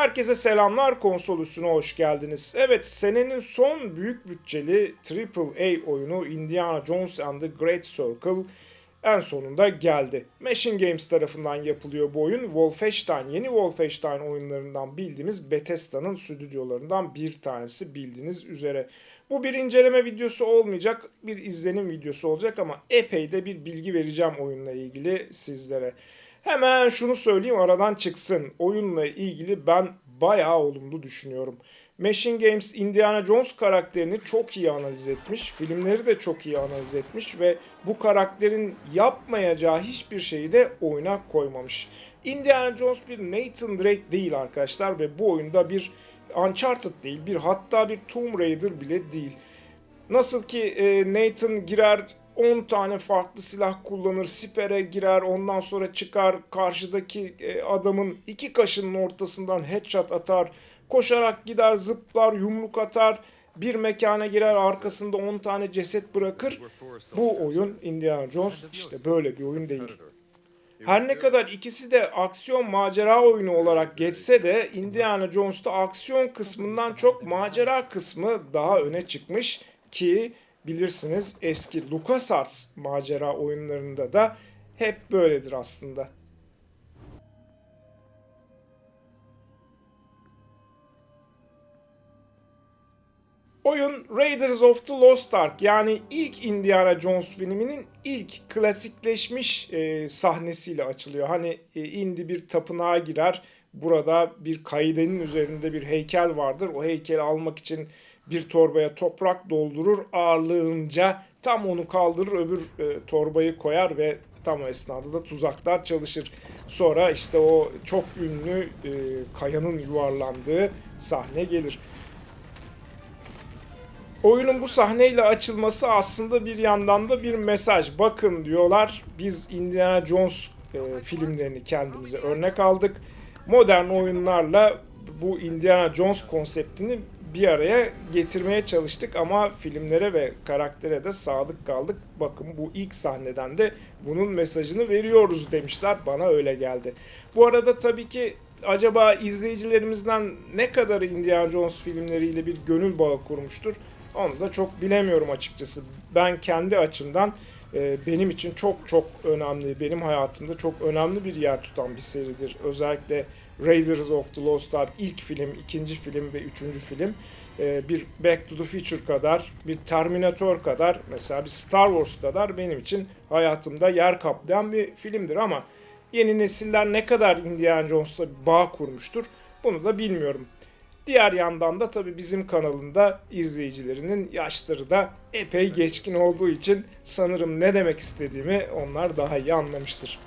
Herkese selamlar konsol üstüne hoş geldiniz. Evet senenin son büyük bütçeli AAA oyunu Indiana Jones and the Great Circle en sonunda geldi. Machine Games tarafından yapılıyor bu oyun. Wolfenstein, yeni Wolfenstein oyunlarından bildiğimiz Bethesda'nın stüdyolarından bir tanesi bildiğiniz üzere. Bu bir inceleme videosu olmayacak, bir izlenim videosu olacak ama epey de bir bilgi vereceğim oyunla ilgili sizlere. Hemen şunu söyleyeyim aradan çıksın. Oyunla ilgili ben bayağı olumlu düşünüyorum. Machine Games Indiana Jones karakterini çok iyi analiz etmiş. Filmleri de çok iyi analiz etmiş ve bu karakterin yapmayacağı hiçbir şeyi de oyuna koymamış. Indiana Jones bir Nathan Drake değil arkadaşlar ve bu oyunda bir Uncharted değil, bir hatta bir Tomb Raider bile değil. Nasıl ki e, Nathan girer 10 tane farklı silah kullanır, sipere girer, ondan sonra çıkar karşıdaki e, adamın iki kaşının ortasından headshot atar, koşarak gider, zıplar, yumruk atar, bir mekana girer, arkasında 10 tane ceset bırakır. Bu oyun Indiana Jones işte böyle bir oyun değil. Her ne kadar ikisi de aksiyon macera oyunu olarak geçse de Indiana Jones'ta aksiyon kısmından çok macera kısmı daha öne çıkmış ki bilirsiniz eski LucasArts macera oyunlarında da hep böyledir aslında. Oyun Raiders of the Lost Ark yani ilk Indiana Jones filminin ilk klasikleşmiş e, sahnesiyle açılıyor. Hani e, Indy bir tapınağa girer. Burada bir kaidenin üzerinde bir heykel vardır. O heykeli almak için bir torbaya toprak doldurur. Ağırlığınca tam onu kaldırır öbür e, torbayı koyar ve tam o esnada da tuzaklar çalışır. Sonra işte o çok ünlü e, kayanın yuvarlandığı sahne gelir. Oyunun bu sahneyle açılması aslında bir yandan da bir mesaj. Bakın diyorlar biz Indiana Jones e, filmlerini kendimize örnek aldık. Modern oyunlarla bu Indiana Jones konseptini bir araya getirmeye çalıştık ama filmlere ve karaktere de sadık kaldık. Bakın bu ilk sahneden de bunun mesajını veriyoruz demişler. Bana öyle geldi. Bu arada tabii ki acaba izleyicilerimizden ne kadar Indiana Jones filmleriyle bir gönül bağı kurmuştur? Onu da çok bilemiyorum açıkçası. Ben kendi açımdan e, benim için çok çok önemli, benim hayatımda çok önemli bir yer tutan bir seridir. Özellikle Raiders of the Lost Ark ilk film, ikinci film ve üçüncü film e, bir Back to the Future kadar, bir Terminator kadar, mesela bir Star Wars kadar benim için hayatımda yer kaplayan bir filmdir ama yeni nesiller ne kadar Indiana Jones'la bağ kurmuştur bunu da bilmiyorum. Diğer yandan da tabii bizim kanalında izleyicilerinin yaşları da epey geçkin olduğu için sanırım ne demek istediğimi onlar daha iyi anlamıştır.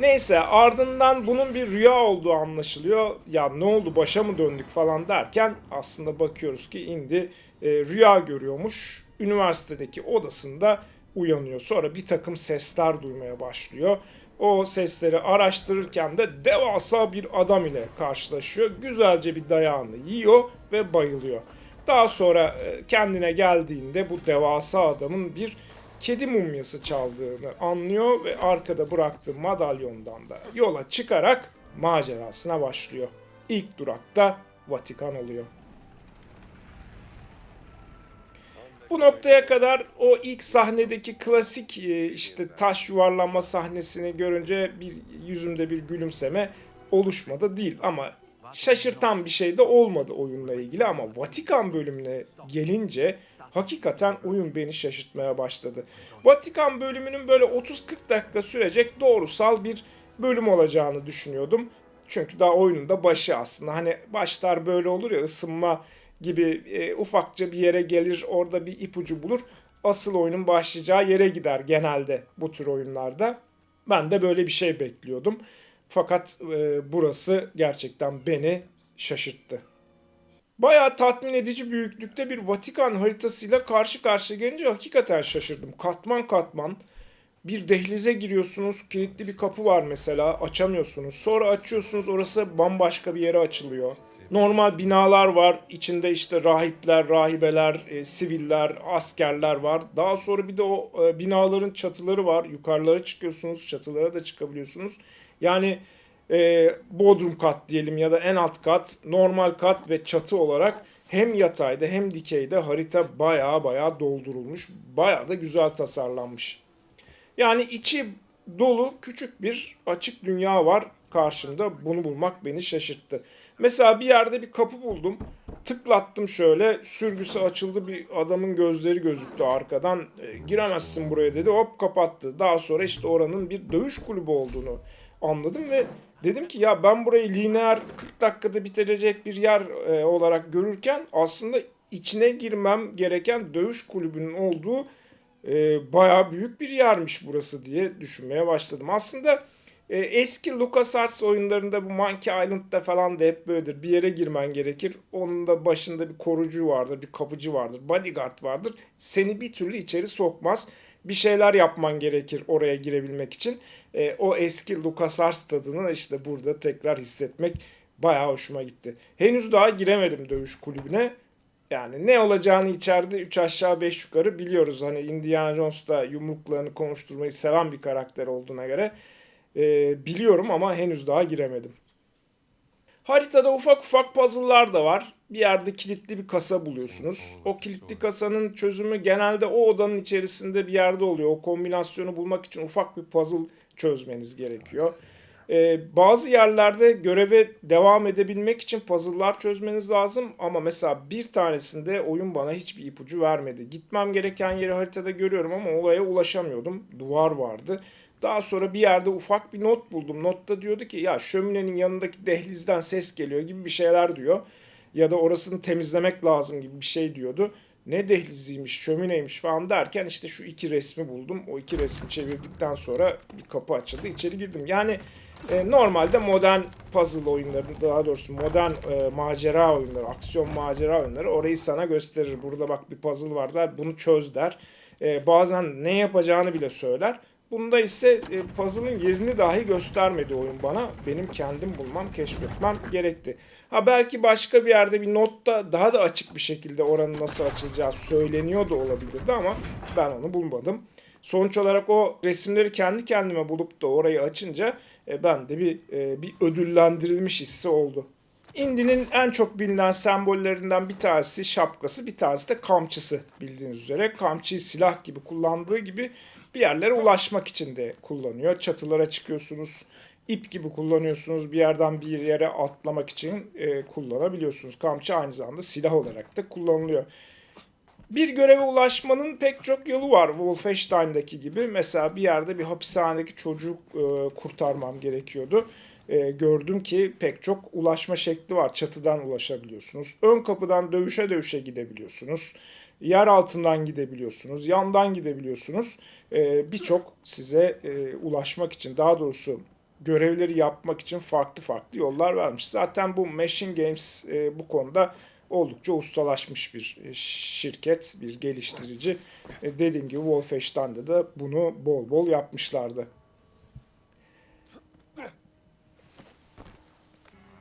Neyse ardından bunun bir rüya olduğu anlaşılıyor. Ya ne oldu başa mı döndük falan derken aslında bakıyoruz ki Indy e, rüya görüyormuş. Üniversitedeki odasında uyanıyor. Sonra bir takım sesler duymaya başlıyor. O sesleri araştırırken de devasa bir adam ile karşılaşıyor. Güzelce bir dayağını yiyor ve bayılıyor. Daha sonra e, kendine geldiğinde bu devasa adamın bir kedi mumyası çaldığını anlıyor ve arkada bıraktığı madalyondan da yola çıkarak macerasına başlıyor. İlk durakta Vatikan oluyor. Bu noktaya kadar o ilk sahnedeki klasik e, işte taş yuvarlanma sahnesini görünce bir yüzümde bir gülümseme oluşmadı değil ama şaşırtan bir şey de olmadı oyunla ilgili ama Vatikan bölümüne gelince hakikaten oyun beni şaşırtmaya başladı. Vatikan bölümünün böyle 30-40 dakika sürecek doğrusal bir bölüm olacağını düşünüyordum. Çünkü daha oyunun da başı aslında. Hani başlar böyle olur ya ısınma gibi e, ufakça bir yere gelir orada bir ipucu bulur. Asıl oyunun başlayacağı yere gider genelde bu tür oyunlarda. Ben de böyle bir şey bekliyordum. Fakat e, burası gerçekten beni şaşırttı. Bayağı tatmin edici büyüklükte bir Vatikan haritasıyla karşı karşıya gelince hakikaten şaşırdım. Katman katman bir dehlize giriyorsunuz. Kilitli bir kapı var mesela. Açamıyorsunuz. Sonra açıyorsunuz. Orası bambaşka bir yere açılıyor. Normal binalar var. İçinde işte rahipler, rahibeler, e, siviller, askerler var. Daha sonra bir de o e, binaların çatıları var. Yukarılara çıkıyorsunuz. Çatılara da çıkabiliyorsunuz. Yani e, bodrum kat diyelim ya da en alt kat, normal kat ve çatı olarak hem yatayda hem dikeyde harita baya baya doldurulmuş. Baya da güzel tasarlanmış. Yani içi dolu küçük bir açık dünya var karşımda. Bunu bulmak beni şaşırttı. Mesela bir yerde bir kapı buldum. Tıklattım şöyle. Sürgüsü açıldı. Bir adamın gözleri gözüktü arkadan. E, giremezsin buraya dedi. Hop kapattı. Daha sonra işte oranın bir dövüş kulübü olduğunu anladım ve dedim ki ya ben burayı lineer 40 dakikada bitirecek bir yer e, olarak görürken aslında içine girmem gereken dövüş kulübünün olduğu e, bayağı büyük bir yermiş burası diye düşünmeye başladım. Aslında e, eski LucasArts oyunlarında bu Monkey Island'da falan da hep böyledir. Bir yere girmen gerekir. Onun da başında bir korucu vardır, bir kapıcı vardır, bodyguard vardır. Seni bir türlü içeri sokmaz. Bir şeyler yapman gerekir oraya girebilmek için. E, o eski LucasArts tadını işte burada tekrar hissetmek bayağı hoşuma gitti. Henüz daha giremedim dövüş kulübüne. Yani ne olacağını içeride 3 aşağı 5 yukarı biliyoruz. Hani Indiana Jones da yumruklarını konuşturmayı seven bir karakter olduğuna göre e, biliyorum ama henüz daha giremedim. Haritada ufak ufak puzzle'lar da var. Bir yerde kilitli bir kasa buluyorsunuz. O kilitli kasanın çözümü genelde o odanın içerisinde bir yerde oluyor. O kombinasyonu bulmak için ufak bir puzzle çözmeniz gerekiyor. Ee, bazı yerlerde göreve devam edebilmek için puzzle'lar çözmeniz lazım ama mesela bir tanesinde oyun bana hiçbir ipucu vermedi. Gitmem gereken yeri haritada görüyorum ama oraya ulaşamıyordum. Duvar vardı. Daha sonra bir yerde ufak bir not buldum. Notta diyordu ki ya şöminenin yanındaki dehlizden ses geliyor gibi bir şeyler diyor. Ya da orasını temizlemek lazım gibi bir şey diyordu. Ne dehliziymiş, şömineymiş falan derken işte şu iki resmi buldum. O iki resmi çevirdikten sonra bir kapı açıldı. içeri girdim. Yani e, normalde modern puzzle oyunları, daha doğrusu modern e, macera oyunları, aksiyon macera oyunları orayı sana gösterir. Burada bak bir puzzle var der, bunu çöz der. E, bazen ne yapacağını bile söyler. Bunda ise e, puzzle'ın yerini dahi göstermedi oyun bana. Benim kendim bulmam, keşfetmem gerekti. Ha belki başka bir yerde bir notta daha da açık bir şekilde oranın nasıl açılacağı söyleniyor da olabilirdi ama ben onu bulmadım. Sonuç olarak o resimleri kendi kendime bulup da orayı açınca e, ben de bir e, bir ödüllendirilmiş hissi oldu. Indi'nin en çok bilinen sembollerinden bir tanesi şapkası, bir tanesi de kamçısı bildiğiniz üzere. Kamçıyı silah gibi kullandığı gibi bir yerlere ulaşmak için de kullanıyor. Çatılara çıkıyorsunuz, ip gibi kullanıyorsunuz. Bir yerden bir yere atlamak için e, kullanabiliyorsunuz. Kamçı aynı zamanda silah olarak da kullanılıyor. Bir göreve ulaşmanın pek çok yolu var Wolfenstein'daki gibi. Mesela bir yerde bir hapishanedeki çocuk e, kurtarmam gerekiyordu. E, gördüm ki pek çok ulaşma şekli var. Çatıdan ulaşabiliyorsunuz. Ön kapıdan dövüşe dövüşe gidebiliyorsunuz. Yer altından gidebiliyorsunuz. Yandan gidebiliyorsunuz. E, Birçok size e, ulaşmak için daha doğrusu görevleri yapmak için farklı farklı yollar vermiş. Zaten bu Machine Games e, bu konuda oldukça ustalaşmış bir e, şirket, bir geliştirici. Dediğim gibi Wolfenstein'da da bunu bol bol yapmışlardı.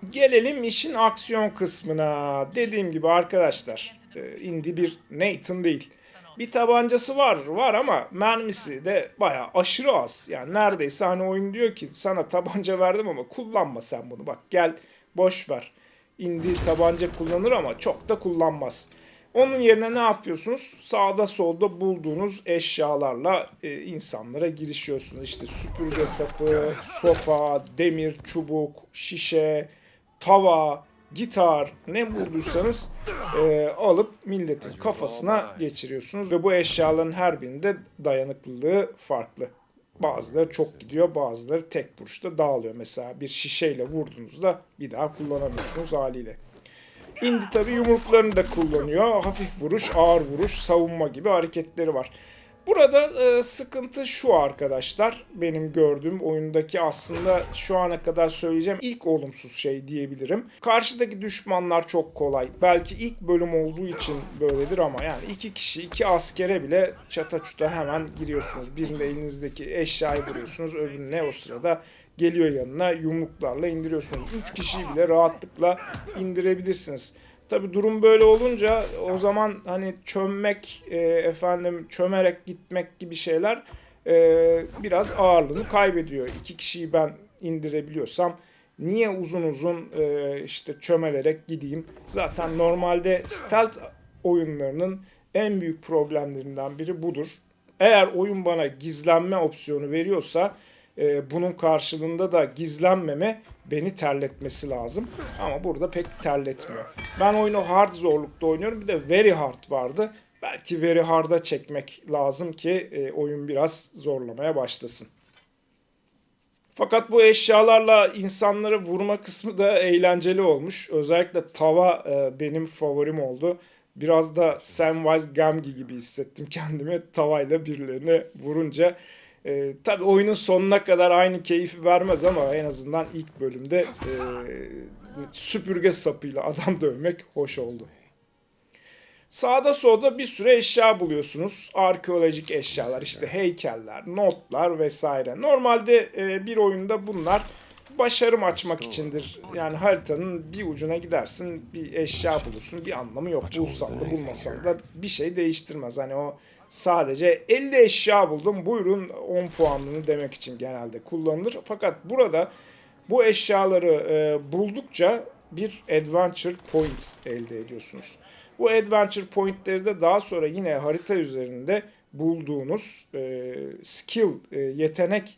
Gelelim işin aksiyon kısmına. Dediğim gibi arkadaşlar, e, indi bir Nathan değil. Bir tabancası var, var ama mermisi de bayağı aşırı az. Yani neredeyse hani oyun diyor ki sana tabanca verdim ama kullanma sen bunu. Bak gel boş ver indi tabanca kullanır ama çok da kullanmaz. Onun yerine ne yapıyorsunuz? Sağda solda bulduğunuz eşyalarla e, insanlara girişiyorsunuz. İşte süpürge sapı, sofa, demir, çubuk, şişe, tava, gitar ne bulduysanız e, alıp milletin kafasına geçiriyorsunuz. Ve bu eşyaların her birinde dayanıklılığı farklı. Bazıları çok gidiyor, bazıları tek vuruşta dağılıyor. Mesela bir şişeyle vurduğunuzda bir daha kullanamıyorsunuz haliyle. Indi tabi yumruklarını da kullanıyor. Hafif vuruş, ağır vuruş, savunma gibi hareketleri var. Burada e, sıkıntı şu arkadaşlar. Benim gördüğüm oyundaki aslında şu ana kadar söyleyeceğim ilk olumsuz şey diyebilirim. Karşıdaki düşmanlar çok kolay. Belki ilk bölüm olduğu için böyledir ama yani iki kişi, iki askere bile çata çuta hemen giriyorsunuz. Birinde elinizdeki eşyayı vuruyorsunuz. Öbürüne o sırada geliyor yanına yumruklarla indiriyorsunuz. Üç kişiyi bile rahatlıkla indirebilirsiniz. Tabi durum böyle olunca o zaman hani çömmek, e, efendim çömerek gitmek gibi şeyler e, biraz ağırlığını kaybediyor. İki kişiyi ben indirebiliyorsam Niye uzun uzun e, işte çömelerek gideyim? Zaten normalde stealth oyunlarının en büyük problemlerinden biri budur. Eğer oyun bana gizlenme opsiyonu veriyorsa e, bunun karşılığında da gizlenmeme beni terletmesi lazım. Ama burada pek terletmiyor. Ben oyunu hard zorlukta oynuyorum. Bir de very hard vardı. Belki very hard'a çekmek lazım ki e, oyun biraz zorlamaya başlasın. Fakat bu eşyalarla insanları vurma kısmı da eğlenceli olmuş. Özellikle tava e, benim favorim oldu. Biraz da Samwise Gamgee gibi hissettim kendimi tavayla birilerini vurunca. E, tabii oyunun sonuna kadar aynı keyfi vermez ama en azından ilk bölümde e, süpürge sapıyla adam dövmek hoş oldu. Sağda solda bir sürü eşya buluyorsunuz. Arkeolojik eşyalar, işte heykeller, notlar vesaire. Normalde e, bir oyunda bunlar başarım açmak içindir. Yani haritanın bir ucuna gidersin, bir eşya bulursun. Bir anlamı yok. Bulsan da bulmasan da bir şey değiştirmez. Hani o sadece 50 eşya buldum buyurun 10 puanını demek için genelde kullanılır. Fakat burada bu eşyaları e, buldukça bir adventure point elde ediyorsunuz. Bu adventure pointleri de daha sonra yine harita üzerinde bulduğunuz e, skill, e, yetenek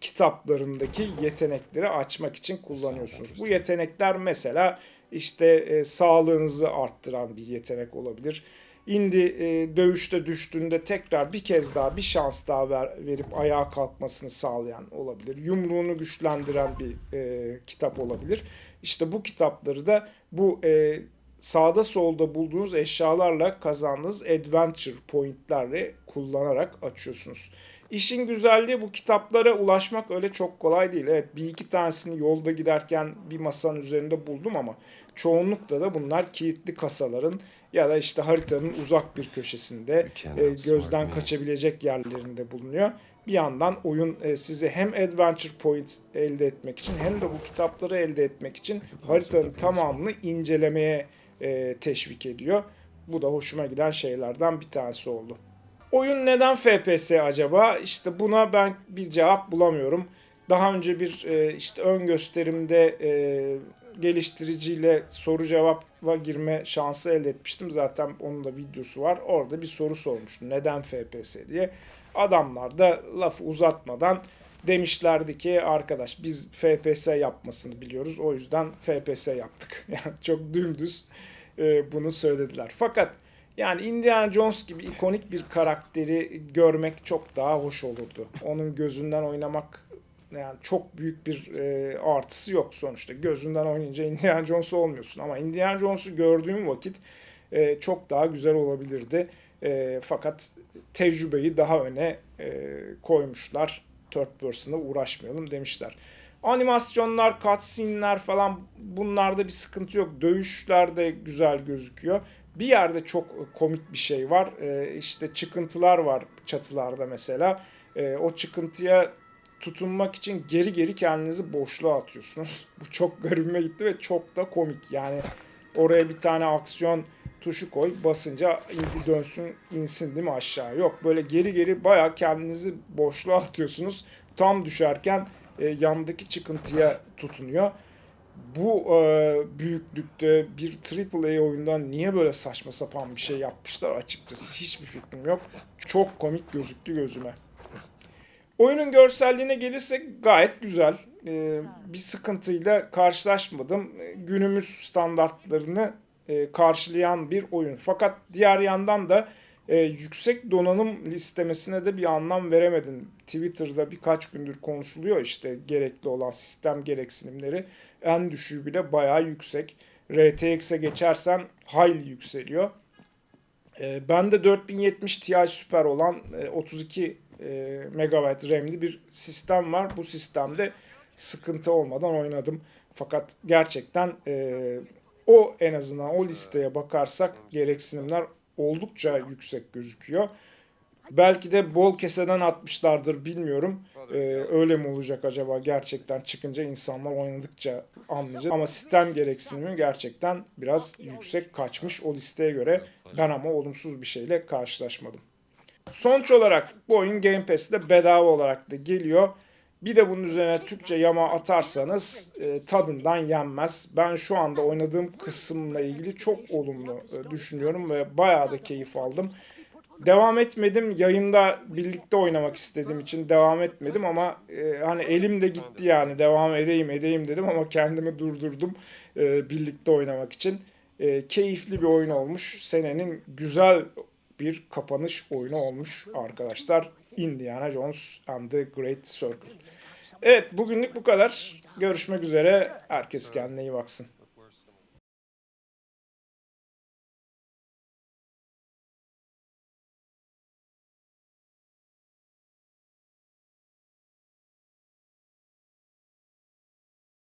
kitaplarındaki yetenekleri açmak için kullanıyorsunuz. Bu yetenekler mesela işte e, sağlığınızı arttıran bir yetenek olabilir. Indi e, dövüşte düştüğünde tekrar bir kez daha bir şans daha ver, verip ayağa kalkmasını sağlayan olabilir. Yumruğunu güçlendiren bir e, kitap olabilir. İşte bu kitapları da bu e, sağda solda bulduğunuz eşyalarla kazandığınız adventure pointlerle kullanarak açıyorsunuz. İşin güzelliği bu kitaplara ulaşmak öyle çok kolay değil. Evet bir iki tanesini yolda giderken bir masanın üzerinde buldum ama çoğunlukla da bunlar kilitli kasaların ya da işte haritanın uzak bir köşesinde e, gözden kaçabilecek yerlerinde bulunuyor. Bir yandan oyun e, size hem adventure point elde etmek için hem de bu kitapları elde etmek için haritanın tamamını incelemeye e, teşvik ediyor. Bu da hoşuma giden şeylerden bir tanesi oldu. Oyun neden FPS acaba? İşte buna ben bir cevap bulamıyorum. Daha önce bir e, işte ön gösterimde e, geliştiriciyle soru cevaba girme şansı elde etmiştim. Zaten onun da videosu var. Orada bir soru sormuştu. Neden FPS diye. Adamlar da lafı uzatmadan demişlerdi ki arkadaş biz FPS yapmasını biliyoruz. O yüzden FPS yaptık. Yani çok dümdüz e, bunu söylediler. Fakat yani Indiana Jones gibi ikonik bir karakteri görmek çok daha hoş olurdu. Onun gözünden oynamak yani çok büyük bir e, artısı yok sonuçta. Gözünden oynayınca Indiana Jones olmuyorsun ama Indiana Jones'u gördüğüm vakit e, çok daha güzel olabilirdi. E, fakat tecrübeyi daha öne e, koymuşlar. Third person'a uğraşmayalım demişler. Animasyonlar, cutscene'ler falan bunlarda bir sıkıntı yok. Dövüşler de güzel gözüküyor. Bir yerde çok komik bir şey var. Ee, işte çıkıntılar var çatılarda mesela. Ee, o çıkıntıya tutunmak için geri geri kendinizi boşluğa atıyorsunuz. Bu çok garibime gitti ve çok da komik. Yani oraya bir tane aksiyon tuşu koy basınca indi dönsün insin değil mi aşağı. Yok böyle geri geri baya kendinizi boşluğa atıyorsunuz. Tam düşerken e, yandaki çıkıntıya tutunuyor. Bu e, büyüklükte bir AAA oyundan niye böyle saçma sapan bir şey yapmışlar açıkçası hiçbir fikrim yok. Çok komik gözüktü gözüme. Oyunun görselliğine gelirsek gayet güzel. Ee, bir sıkıntıyla karşılaşmadım. Günümüz standartlarını e, karşılayan bir oyun. Fakat diğer yandan da e, yüksek donanım listemesine de bir anlam veremedim. Twitter'da birkaç gündür konuşuluyor işte gerekli olan sistem gereksinimleri. En düşüğü bile bayağı yüksek. RTX'e geçersen hayli yükseliyor. E, bende 4070 Ti Super olan e, 32 e, MB RAM'li bir sistem var. Bu sistemde sıkıntı olmadan oynadım. Fakat gerçekten e, o en azından o listeye bakarsak gereksinimler oldukça yüksek gözüküyor. Belki de bol keseden atmışlardır bilmiyorum. Ee, öyle mi olacak acaba gerçekten çıkınca insanlar oynadıkça anlayacak. Ama sistem gereksinimi gerçekten biraz yüksek kaçmış o listeye göre. Ben ama olumsuz bir şeyle karşılaşmadım. Sonuç olarak bu oyun Game Pass'te bedava olarak da geliyor. Bir de bunun üzerine Türkçe yama atarsanız e, tadından yenmez. Ben şu anda oynadığım kısımla ilgili çok olumlu e, düşünüyorum ve bayağı da keyif aldım. Devam etmedim. Yayında birlikte oynamak istediğim için devam etmedim ama e, hani elim de gitti yani devam edeyim edeyim dedim ama kendimi durdurdum e, birlikte oynamak için. E, keyifli bir oyun olmuş. Senenin güzel bir kapanış oyunu olmuş arkadaşlar. Indiana Jones and the Great Circle. Evet bugünlük bu kadar. Görüşmek üzere. Herkes kendine iyi baksın.